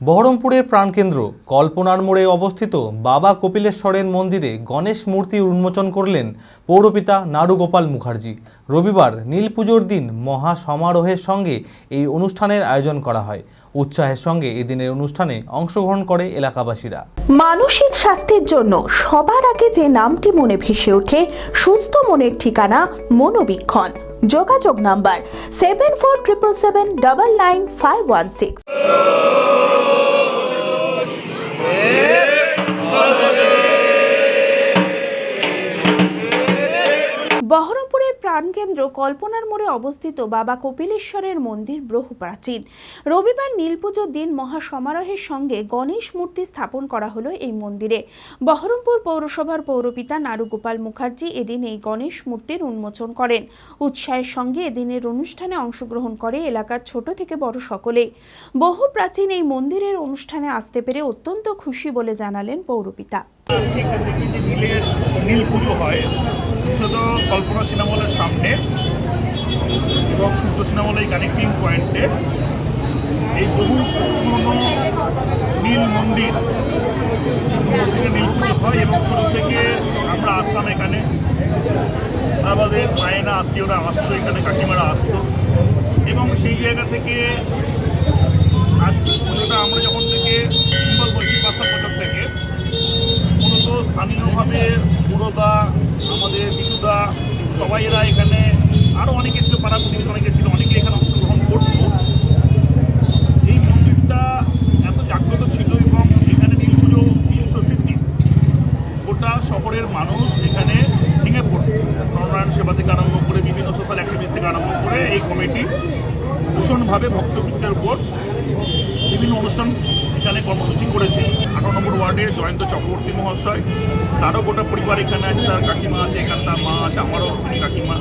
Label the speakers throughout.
Speaker 1: বহরমপুরের প্রাণকেন্দ্র, কল্পনার মোড়ে অবস্থিত বাবা কপিলেশ্বরের মন্দিরে গণেশ মূর্তি উন্মোচন করলেন পৌরপিতা নারুগোপাল মুখার্জি। রবিবার নীল পুজোর দিন মহা সমারোহের সঙ্গে এই অনুষ্ঠানের আয়োজন করা হয়। উৎসাহের সঙ্গে এদিনের অনুষ্ঠানে অংশগ্রহণ করে এলাকাবাসীরা।
Speaker 2: মানসিক স্বাস্থ্যের জন্য সবার আগে যে নামটি মনে ভেসে ওঠে, সুস্থ মনের ঠিকানা মনোবীক্ষণ। যোগাযোগ number seven four triple seven double nine five one six বহরমপুরের প্রাণকেন্দ্র কল্পনার মোড়ে অবস্থিত বাবা কপিলেশ্বরের মন্দির বহু প্রাচীন রবিবার নীলপুজোর দিন মহা সমারোহের সঙ্গে গণেশ মূর্তি স্থাপন করা হলো এই মন্দিরে। বহরমপুর পৌরসভার পৌরপিতা নারুগোপাল মুখার্জি এদিন এই গণেশ মূর্তির উন্মোচন করেন। উৎসাহের সঙ্গে এদিনের অনুষ্ঠানে অংশগ্রহণ করে এলাকার ছোট থেকে বড় সকলেই। বহু প্রাচীন এই মন্দিরের অনুষ্ঠানে আসতে পেরে অত্যন্ত খুশি বলে জানালেন পৌরপিতা।
Speaker 3: নীলের নীল পুজো হয়, বিশেষত কল্পনা সিনেমা হলের সামনে এবং সূর্য সিনেমা হলের কানেক্টিং পয়েন্টে এই বহু পুরনো নীল মন্দির মন্দিরে নীল পুজো হয় এবং ছোটো থেকে আমরা আসতাম এখানে। আমাদের মায়েরা, আত্মীয়রা আসতো এখানে, কাকিমারা আসতো। এবং সেই জায়গা থেকে আজ পুজোটা আমরা যখন থেকে সিম্বল বলছি পাঁচশো বছর থেকে মূলত স্থানীয়ভাবে পুরোদা আমাদের বিশুদা সবাই এরা এখানে আরও অনেকে ছিল পাড়া প্রতিবেশী অনেকে ছিল, অনেকে এখানে অংশগ্রহণ করতো। এই মন্দিরটা এত জাগ্রত ছিল এবং এখানে নীল পুজো নীল ষষ্ঠীর দিন গোটা শহরের মানুষ এখানে ভেঙে পড়তো। নরনারায়ণ সেবা থেকে আরম্ভ করে, বিভিন্ন সোশ্যাল অ্যাক্টিভিস্ট থেকে আরম্ভ করে এই কমিটি ভীষণভাবে ভক্তবৃত্তের উপর বিভিন্ন অনুষ্ঠান এখানে কর্মসূচি করেছে। আঠারো নম্বর ওয়ার্ডে জয়ন্ত চক্রবর্তী মহাশয়, তারও গোটা পরিবার এখানে আছে, তার কাকিমা আছে, এখানে তার মা আছে, আমারও কাকিমা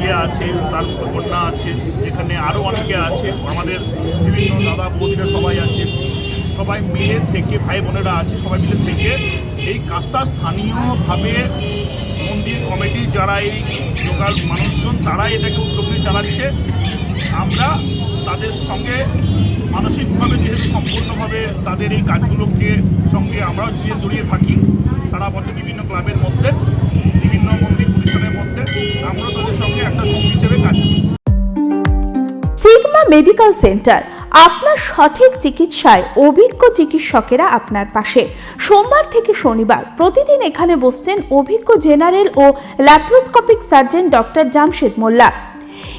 Speaker 3: ইয়ে আছে, তার কন্যা আছে, এখানে আরও অনেকে আছে, আমাদের বিভিন্ন দাদা বৌদিরা সবাই আছে। সবাই মিলে থেকে, ভাই বোনেরা আছে, সবাই মিলে থেকে এই কাজটা স্থানীয়ভাবে মন্দির কমিটি যারা এই লোকাল মানুষজন তারা এটাকে উদ্যোগ চালাচ্ছে। আমরা তাদের সঙ্গে মানসিকভাবে, যেহেতু সম্পূর্ণভাবে তাদের এই কাজগুলোকে সঙ্গে আমরাও জড়িয়ে জড়িয়ে থাকি সারা বছর বিভিন্ন ক্লাবের মধ্যে, বিভিন্ন মন্দির প্রতিষ্ঠানের মধ্যে, আমরা তাদের সঙ্গে একটা সঙ্গী হিসেবে কাজ করি।
Speaker 2: সিগমা মেডিকেল সেন্টার, আপনার সঠিক চিকিৎসায় অভিজ্ঞ চিকিৎসকেরা আপনার পাশে। সোমবার থেকে শনিবার প্রতিদিন এখানে বসছেন অভিজ্ঞ জেনারেল ও laparoscopic surgeon doctor Jamshed Molla.